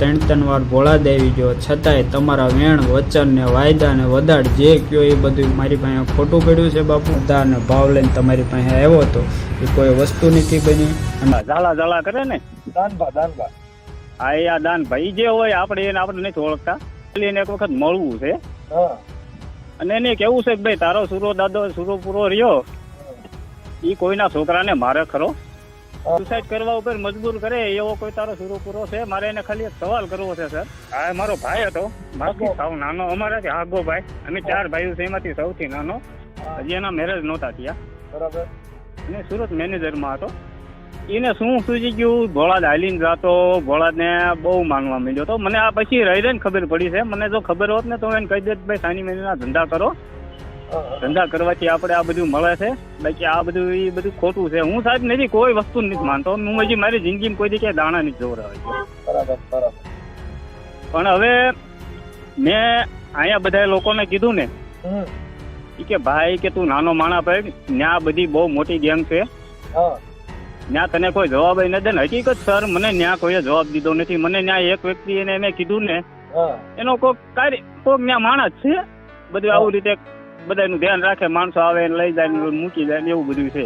ત્રણ ત્રણ વાર ભોળા દેવી ગયો છતાંય તમારા વેણ વચન ને વાયદા ને વદાડ જે કયો એ બધું મારી પાસે ખોટું પડ્યું છે બાપુ? દાને ભાવ લઈને તમારી પાસે આવ્યો હતો એ કોઈ વસ્તુ નથી બની. ઝાલા ઝાલા કરે ને. દાનભા દાનભા હા એ આ દાન ભાઈ જે હોય આપણે એને આપણે નથી ઓળખતા. એટલે એને એક વખત મળવું છે. અને એને કેવું છે કે ભાઈ તારો સુરો દાદો સુરો પૂરો રહ્યો એ કોઈના છોકરાને મારે ખરો. સુસાઇડ કરવા ઉપર મજબૂર કરે એવો કોઈ તારો સુરો પૂરો છે? મારે એને ખાલી એક સવાલ કરવો છે સર. આ મારો ભાઈ હતો. બાકી સાવ નાનો. અમારાથી આગો ભાઈ. અમે ચાર ભાઈઓ છે એમાંથી સૌથી નાનો. હજી એના મેરેજ નહોતા થયા. બરાબર. અને સુરત મેનેજરમાં હતો. એને શું સૂચી ગયું? ભોળાદ હાલીને જાતો. ભોળાદને બહુ માનવા મળ્યો તો મને આ પછી રહી રહીને ખબર પડી છે. મને જો ખબર હોત ને તો એને કહી દેત ભાઈ સાની મહિનાના ધંધા કરો. ધંધા કરવાથી આપણે આ બધું મળે છે. બાકી આ બધું એ બધું ખોટું છે. હું સાહેબ નથી કોઈ વસ્તુ નથી માનતો. હું હજી મારી જિંદગીમાં કોઈ ક્યાંય દાણા નથી બરાબર બરાબર. પણ હવે મેં અહીંયા બધા લોકોને કીધું ને કે ભાઈ કે તું નાનો માણા ભાઈ ત્યાં બધી બહુ મોટી ગેંગ છે. ત્યાં તને કોઈ જવાબ ન દે ને. હકીકત સર મને ત્યાં કોઈએ જવાબ દીધો નથી. મને ત્યાં એક વ્યક્તિ એને મેં કીધું ને એનો કોઈ કાર્ય કોઈક ત્યાં માણસ છે? બધું આવું રીતે બધાનું ધ્યાન રાખે માણસો આવે ને લઈ જાય ને મૂકી જાય ને એવું બધું છે.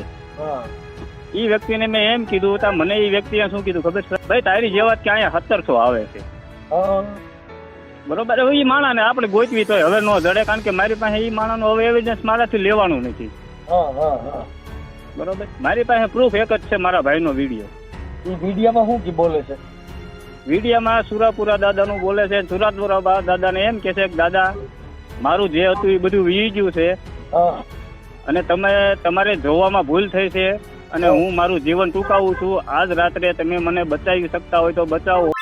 એ વ્યક્તિને મેં એમ કીધું તા મને એ વ્યક્તિએ શું કીધું ખબર છે? ભાઈ તારી જેવા કે અહીંયા સત્તરસો આવે છે. બરોબર? હવે એ માણાને આપણે ગોતવી તો હવે નો જડે કારણ કે મારી પાસે એ માણાનું હવે એવિડન્સ મારાથી લેવાનું નથી. બરોબર? મારી પાસે પ્રૂફ એક જ છે મારા ભાઈનો વીડિયો એ વિડીયોમાં શું કી બોલે છે? વિડીયામાં સુરાપુરા દાદાનું બોલે છે સુરાપુરા બા- દાદાને એમ કે છે કે દાદા મારું જે હતું એ બધું વી ગયું છે. અને તમે તમારે જોવામાં ભૂલ થઈ છે અને હું મારું જીવન ટૂંકાવું છું. આજ રાત્રે તમે મને બચાવી શકતા હોય તો બચાવો.